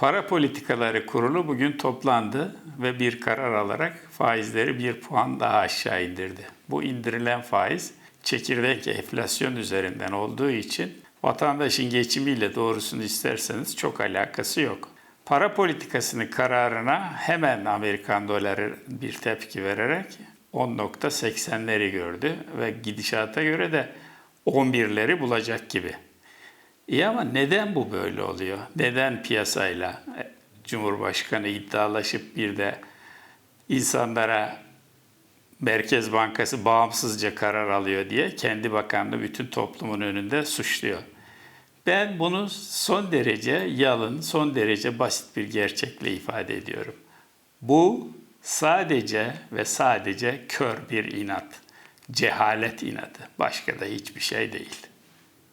Para Politikaları Kurulu bugün toplandı ve bir karar alarak faizleri bir puan daha aşağı indirdi. Bu indirilen faiz çekirdek enflasyon üzerinden olduğu için vatandaşın geçimiyle doğrusunu isterseniz çok alakası yok. Para politikasının kararına hemen Amerikan doları bir tepki vererek 10.80'leri gördü ve gidişata göre de 11'leri bulacak gibi. İyi ama neden bu böyle oluyor? Neden piyasayla e, Cumhurbaşkanı iddialaşıp bir de insanlara Merkez Bankası bağımsızca karar alıyor diye kendi bakanlığı bütün toplumun önünde suçluyor. Ben bunu son derece yalın, son derece basit bir gerçekle ifade ediyorum. Bu sadece ve sadece kör bir inat, cehalet inadı. Başka da hiçbir şey değil.